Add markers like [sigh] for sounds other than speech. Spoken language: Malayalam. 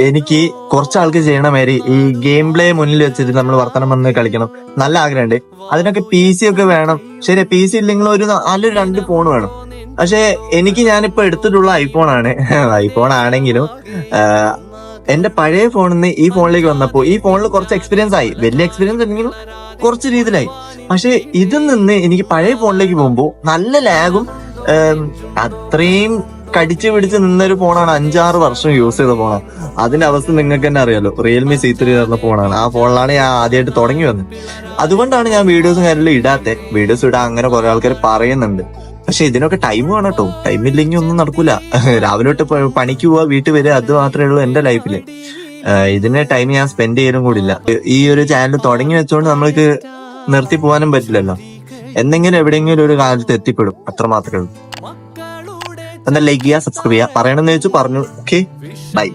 എനിക്ക് കുറച്ച് ആൾക്ക് ചെയ്യണ മാതിരി ഈ ഗെയിം പ്ലേ മുന്നിൽ വെച്ചിട്ട് നമ്മൾ വർത്തനം വന്ന് കളിക്കണം. നല്ല ആഗ്രഹമുണ്ട്. അതിനൊക്കെ പി സി ഒക്കെ വേണം. ശരി പി സി ഇല്ലെങ്കിൽ ഒരു നല്ലൊരു രണ്ട് ഫോൺ വേണം. പക്ഷേ എനിക്ക് ഞാനിപ്പോ എടുത്തിട്ടുള്ള ഐഫോൺ ആണ്. [laughs] ഐഫോൺ ആണെങ്കിലും എന്റെ പഴയ ഫോണിൽ നിന്ന് ഈ ഫോണിലേക്ക് വന്നപ്പോൾ ഈ ഫോണിൽ കുറച്ച് എക്സ്പീരിയൻസ് ആയി. വലിയ എക്സ്പീരിയൻസ് ഉണ്ടെങ്കിലും കുറച്ച് രീതിയിലായി. പക്ഷെ ഇതിൽ നിന്ന് എനിക്ക് പഴയ ഫോണിലേക്ക് പോകുമ്പോൾ നല്ല ലാഗും അത്രയും കടിച്ചു പിടിച്ച് നിന്നൊരു ഫോണാണ് അഞ്ചാറ് വർഷം യൂസ് ചെയ്ത ഫോണാണ് അതിന്റെ അവസ്ഥ നിങ്ങൾക്ക് തന്നെ അറിയാലോ. റിയൽമി സി ത്രീ പറഞ്ഞ ഫോണാണ്. ആ ഫോണിലാണ് ഞാൻ ആദ്യമായിട്ട് തുടങ്ങി വന്നത്. അതുകൊണ്ടാണ് ഞാൻ വീഡിയോസും കാര്യങ്ങളും ഇടാത്തെ. വീഡിയോസ് ഇടാൻ അങ്ങനെ കുറെ ആൾക്കാർ പറയുന്നുണ്ട്. പക്ഷെ ഇതിനൊക്കെ ടൈം വേണം കേട്ടോ ടൈം ഇല്ലെങ്കിൽ ഒന്നും നടക്കൂല. രാവിലെ തൊട്ട് പണിക്ക് പോവാ വീട്ടിൽ വരിക അത് മാത്രമേ ഉള്ളൂ എന്റെ ലൈഫിൽ ഇതിന് ടൈം ഞാൻ സ്പെൻഡ് ചെയ്യലും കൂടില്ല. ഈ ഒരു ചാനൽ തുടങ്ങി വെച്ചോണ്ട് നമ്മൾക്ക് നിർത്തി പോകാനും പറ്റില്ലല്ലോ. എന്തെങ്കിലും എവിടെയെങ്കിലും ഒരു കാലത്ത് എത്തിപ്പെടും. അത്ര മാത്രമേ ഉള്ളൂ. എന്താ ലൈക്ക് ചെയ്യുക സബ്സ്ക്രൈബ് ചെയ്യുക. പറയണമെന്ന് ചോദിച്ചു പറഞ്ഞു. Okay bye